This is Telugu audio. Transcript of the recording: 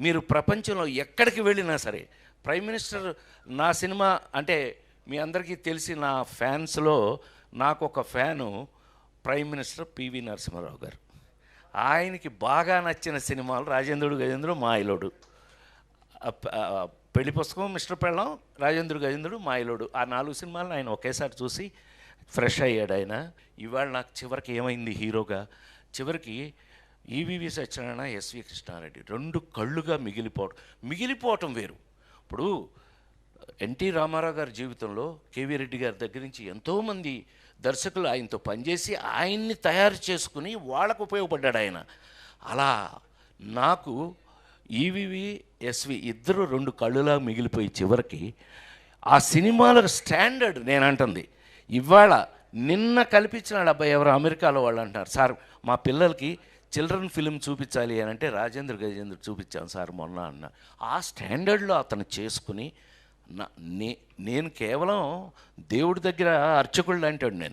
మీరు ప్రపంచంలో ఎక్కడికి వెళ్ళినా సరే ప్రైమ్ మినిస్టర్ నా సినిమా అంటే మీ అందరికీ తెలిసి నా ఫ్యాన్స్లో నాకు ఒక fan prime minister PV Narasimha Rao garu. ఆయనకి బాగా నచ్చిన సినిమాలు రాజేంద్రుడు గజేంద్రుడు మాయలోడు. పెళ్ళి పుస్తకం మిస్టర్ పెళ్ళం రాజేంద్రుడు గజేంద్రుడు మాయలోడు. ఆ నాలుగు సినిమాలను ఆయన ఒకేసారి చూసి ఫ్రెష్ అయ్యాడు ఆయన. ఇవాళ నాకు చివరికి ఏమైంది హీరోగా? చివరికి ఈవీవి సత్యనారాయణ ఎస్వి కృష్ణారెడ్డి రెండు కళ్ళుగా మిగిలిపోవటం మిగిలిపోవటం వేరు. ఇప్పుడు ఎన్టీ రామారావు గారి జీవితంలో కేవీ రెడ్డి గారి దగ్గర నుంచి ఎంతోమంది దర్శకులు ఆయనతో పనిచేసి ఆయన్ని తయారు చేసుకుని వాళ్ళకు ఉపయోగపడ్డాడు ఆయన. అలా నాకు ఈవివి ఎస్వి ఇద్దరు రెండు కళ్ళులా మిగిలిపోయి చివరికి ఆ సినిమాల స్టాండర్డ్ నేను అంటుంది. ఇవాళ నిన్న కల్పించిన అబ్బాయి ఎవరు అమెరికాలో వాళ్ళు అంటారు సార్ మా పిల్లలకి చిల్డ్రన్ ఫిలిం చూపించాలి అని అంటే రాజేంద్ర గజేంద్ర చూపించాను సార్ మొన్న అన్న. ఆ స్టాండర్డ్లో అతను చేసుకుని నా నే నేను కేవలం దేవుడి దగ్గర అర్చకుడు అంటాడు నేను